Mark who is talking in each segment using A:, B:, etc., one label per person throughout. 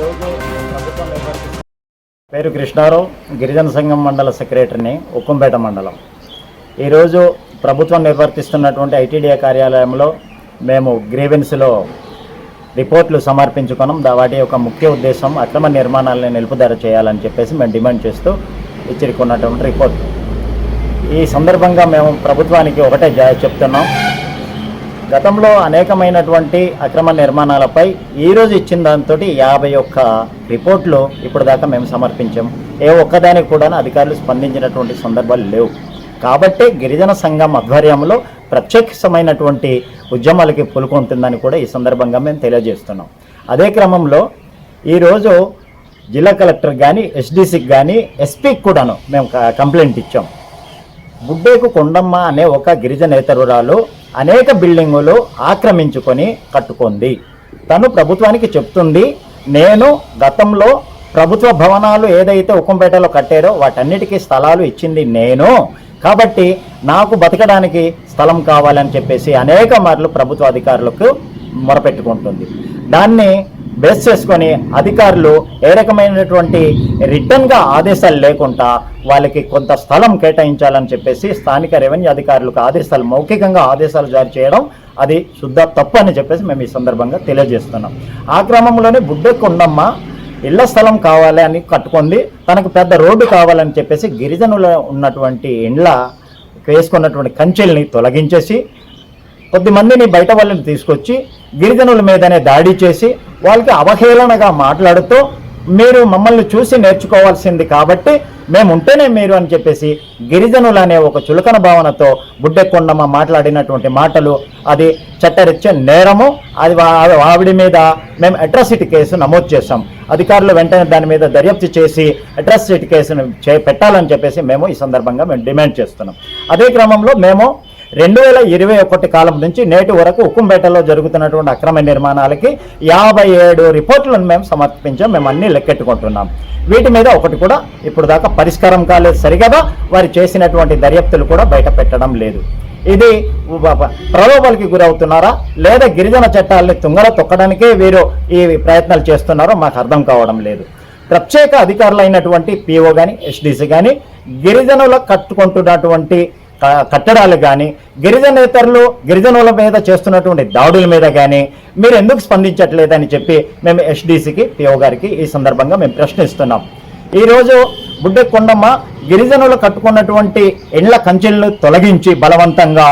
A: ఈరోజు ప్రభుత్వం పేరు కృష్ణారావు గిరిజన సంఘం మండల సెక్రటరీని ఉక్కంపేట మండలం. ఈరోజు ప్రభుత్వం నిర్వర్తిస్తున్నటువంటి ఐటీడీఏ కార్యాలయంలో మేము గ్రీవెన్స్లో రిపోర్ట్లు సమర్పించుకున్నాం. దా- వాటి యొక్క ముఖ్య ఉద్దేశం అక్రమ నిర్మాణాలను నిలుపుదల చేయాలని చెప్పేసి మేము డిమాండ్ చేస్తూ ఇచ్చిరుకున్నటువంటి రిపోర్ట్. ఈ సందర్భంగా మేము ప్రభుత్వానికి ఒకటే చెప్తున్నాం. గతంలో అనేకమైనటువంటి అక్రమ నిర్మాణాలపై ఈరోజు ఇచ్చిన దాంతో యాభై ఒక్క రిపోర్ట్లు ఇప్పుడు దాకా మేము సమర్పించాం. ఏ ఒక్కదానికి కూడా అధికారులు స్పందించినటువంటి సందర్భాలు లేవు. కాబట్టి గిరిజన సంఘం ఆధ్వర్యంలో ప్రత్యక్షమైనటువంటి ఉద్యమాలకి పులుకుంటుందని కూడా ఈ సందర్భంగా మేము తెలియజేస్తున్నాం. అదే క్రమంలో ఈరోజు జిల్లా కలెక్టర్ కానీ ఎస్డీసీకి కానీ ఎస్పీకి కూడాను మేము క- కంప్లైంట్ ఇచ్చాం. బుడ్డేకు కొండమ్మ అనే ఒక గిరిజనేతరురాలు అనేక బిల్డింగులు ఆక్రమించుకొని కట్టుకుంది. తను ప్రభుత్వానికి చెప్తుంది నేను గతంలో ప్రభుత్వ భవనాలు ఏదైతే ఉక్కంపేటలో కట్టారో వాటన్నిటికీ స్థలాలు ఇచ్చింది నేను. కాబట్టి నాకు బతకడానికి స్థలం కావాలని చెప్పేసి అనేక మార్లు ప్రభుత్వ అధికారులకు మొరపెట్టుకుంటుంది. దాన్ని బేస్ చేసుకొని అధికారులు ఏ రకమైనటువంటి రిటర్న్గా ఆదేశాలు లేకుండా వాళ్ళకి కొంత స్థలం కేటాయించాలని చెప్పేసి స్థానిక రెవెన్యూ అధికారులకు ఆదేశాలు మౌఖికంగా ఆదేశాలు జారీ చేయడం అది శుద్ధ తప్పు అని చెప్పేసి మేము ఈ సందర్భంగా తెలియజేస్తున్నాం. ఆ క్రమంలోనే బుడ్డె కొండమ్మ ఇళ్ళ స్థలం కావాలి అని కట్టుకుంది. తనకు పెద్ద రోడ్డు కావాలని చెప్పేసి గిరిజనుల ఉన్నటువంటి ఇండ్ల వేసుకున్నటువంటి కంచెల్ని తొలగించేసి కొద్దిమందిని బయట వాళ్ళని తీసుకొచ్చి గిరిజనుల మీదనే దాడి చేసి వాళ్ళకి అవహేళనగా మాట్లాడుతూ మీరు మమ్మల్ని చూసి నేర్చుకోవాల్సింది కాబట్టి మేము ఉంటేనే మీరు అని చెప్పేసి గిరిజనులు అనే ఒక చులకన భావనతో బుడ్డెకొండమ్మ మాట్లాడినటువంటి మాటలు అది చట్టరిచ్చే నేరము అది ఆవిడ మీద మేము అట్రాసిటీ కేసు నమోదు చేశాం. అధికారులు వెంటనే దాని మీద దర్యాప్తు చేసి అట్రాసిటీ కేసును చే పెట్టాలని చెప్పేసి మేము ఈ సందర్భంగా మేము డిమాండ్ చేస్తున్నాం. అదే క్రమంలో మేము రెండు వేల ఇరవై ఒకటి కాలం నుంచి నేటి వరకు ఉక్కుంపేటలో జరుగుతున్నటువంటి అక్రమ నిర్మాణాలకి యాభై ఏడు రిపోర్టులను మేము సమర్పించాం మేము అన్ని లెక్కెట్టుకుంటున్నాం. వీటి మీద ఒకటి కూడా ఇప్పుడు దాకా పరిష్కారం కాలేదు సరిగదా వారు చేసినటువంటి దర్యాప్తులు కూడా బయట పెట్టడం లేదు. ఇది ప్రలోభాలకి గురవుతున్నారా? లేదా గిరిజన చట్టాలని తుంగల తొక్కడానికే వీరు ఈ ప్రయత్నాలు చేస్తున్నారో మాకు అర్థం కావడం లేదు. ప్రత్యేక అధికారులైనటువంటి పిఓ కానీ ఎస్డిసి కానీ గిరిజనుల కట్టుకుంటున్నటువంటి కట్టడాలు కానీ గిరిజనేతరులు గిరిజనుల మీద చేస్తున్నటువంటి దాడుల మీద కానీ మీరు ఎందుకు స్పందించట్లేదని చెప్పి మేము ఎస్డీసీకి పిఓ గారికి ఈ సందర్భంగా మేము ప్రశ్నిస్తున్నాం. ఈరోజు బుడ్డె కొండమ్మ గిరిజనులు కట్టుకున్నటువంటి ఇండ్ల కంచెలను తొలగించి బలవంతంగా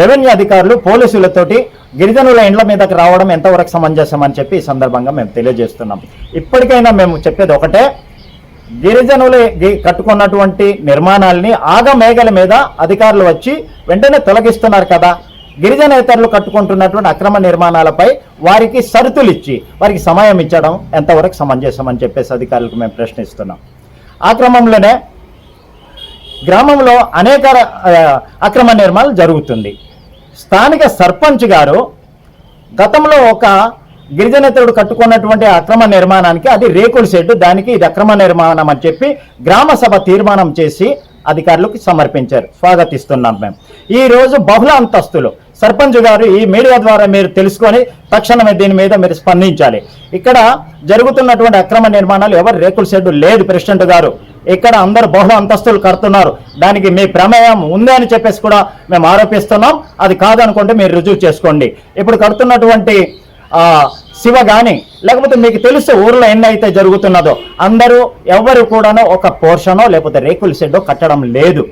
A: రెవెన్యూ అధికారులు పోలీసులతోటి గిరిజనుల ఇండ్ల మీదకి రావడం ఎంతవరకు సమంజసం అని చెప్పి ఈ సందర్భంగా మేము తెలియజేస్తున్నాం. ఇప్పటికైనా మేము చెప్పేది ఒకటే గిరిజనులు కట్టుకున్నటువంటి నిర్మాణాలని ఆగమేఘల మీద అధికారులు వచ్చి వెంటనే తొలగిస్తున్నారు కదా. గిరిజనేతరులు కట్టుకుంటున్నటువంటి అక్రమ నిర్మాణాలపై వారికి షరతులు ఇచ్చి వారికి సమయం ఇచ్చడం ఎంతవరకు సమంజసమని చెప్పేసి అధికారులకు మేము ప్రశ్నిస్తున్నాం. ఆ క్రమంలోనే గ్రామంలో అనేక అక్రమ నిర్మాణాలు జరుగుతుంది. స్థానిక సర్పంచ్ గారు గతంలో ఒక గిరిజనేతరుడు కట్టుకున్నటువంటి అక్రమ నిర్మాణానికి అది రేకుల షెడ్డు దానికి ఇది అక్రమ నిర్మాణం అని చెప్పి గ్రామ సభ తీర్మానం చేసి అధికారులకు సమర్పించారు. స్వాగతిస్తున్నాం మేము. ఈ రోజు బహుళ అంతస్తులు. సర్పంచ్ గారు ఈ మీడియా ద్వారా మీరు తెలుసుకొని తక్షణమే దీని మీద మీరు స్పందించాలి. ఇక్కడ జరుగుతున్నటువంటి అక్రమ నిర్మాణాలు ఎవరు రేకుల షెడ్డు లేదు ప్రెసిడెంట్ గారు. ఇక్కడ అందరు బహుళ అంతస్తులు కడుతున్నారు. దానికి మీ ప్రమేయం ఉంది అని చెప్పేసి కూడా మేము ఆరోపిస్తున్నాం. అది కాదనుకుంటే మీరు రుజువు చేసుకోండి. ఇప్పుడు కడుతున్నటువంటి శివ కానీ లేకపోతే మీకు తెలుసు ఊర్లో ఎన్ని అయితే జరుగుతున్నదో అందరూ ఎవరు కూడాను ఒక పోర్షనో లేకపోతే రేకుల షెడ్డో కట్టడం లేదు.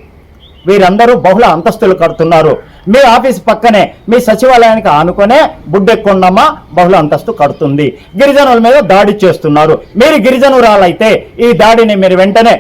A: వీరందరూ బహుళ అంతస్తులు కడుతున్నారు. మీ ఆఫీస్ పక్కనే మీ సచివాలయానికి ఆనుకునే బుడ్డెక్కొండమ్మ బహుళ అంతస్తు కడుతుంది. గిరిజనుల మీద దాడి చేస్తున్నారు. మీరు గిరిజనురాలైతే ఈ దాడిని మీరు వెంటనే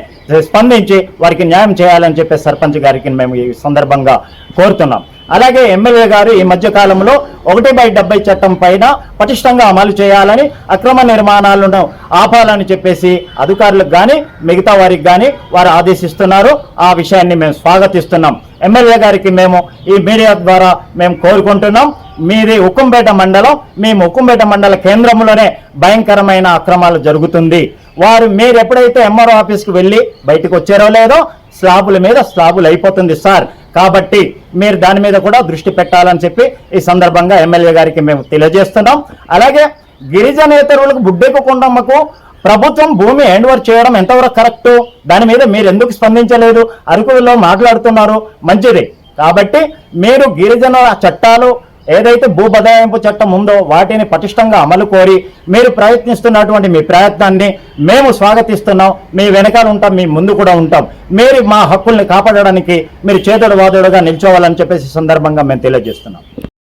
A: స్పందించి వారికి న్యాయం చేయాలని చెప్పే సర్పంచ్ గారికి మేము ఈ సందర్భంగా కోరుతున్నాం. అలాగే ఎమ్మెల్యే గారు ఈ మధ్య కాలంలో ఒకటి బై డెబ్బై చట్టం పైన పటిష్టంగా అమలు చేయాలని అక్రమ నిర్మాణాలను ఆపాలని చెప్పేసి అధికారులకు కానీ మిగతా వారికి కానీ వారు ఆదేశిస్తున్నారు. ఆ విషయాన్ని మేము స్వాగతిస్తున్నాం. ఎమ్మెల్యే గారికి మేము ఈ మీడియా ద్వారా మేము కోరుకుంటున్నాం. మీది ఉక్కంపేట మండలం మేము ఉక్కంపేట మండల కేంద్రంలోనే భయంకరమైన అక్రమాలు జరుగుతుంది. వారు మీరు ఎప్పుడైతే ఎంఆర్ఓ ఆఫీస్కి వెళ్ళి బయటకు వచ్చారో లేదో స్లాబుల మీద స్లాబులు అయిపోతుంది సార్. కాబట్టి మీరు దాని మీద కూడా దృష్టి పెట్టాలని చెప్పి ఈ సందర్భంగా ఎమ్మెల్యే గారికి మేము తెలియజేస్తున్నాం. అలాగే గిరిజనేతరులకు బుడ్డెకు కొండమ్మకు ప్రభుత్వం భూమి హ్యాండ్ ఓవర్ చేయడం ఎంతవరకు కరెక్ట్? దాని మీద మీరు ఎందుకు స్పందించలేదు? అరకులో మాట్లాడుతున్నారు. మంచిది. కాబట్టి మీరు గిరిజన చట్టాలు ఏదైతే భూ బదలాయింపు చట్టం ఉందో వాటిని పటిష్టంగా అమలు కోరి మీరు ప్రయత్నిస్తున్నటువంటి మీ ప్రయత్నాన్ని మేము స్వాగతిస్తున్నాం. మీ వెనకాల ఉంటాం మీ ముందు కూడా ఉంటాం. మీరు మా హక్కుల్ని కాపాడడానికి మీరు చేతుడు వాదుడుగా నిల్చోవాలని చెప్పేసి సందర్భంగా మేము తెలియజేస్తున్నాం.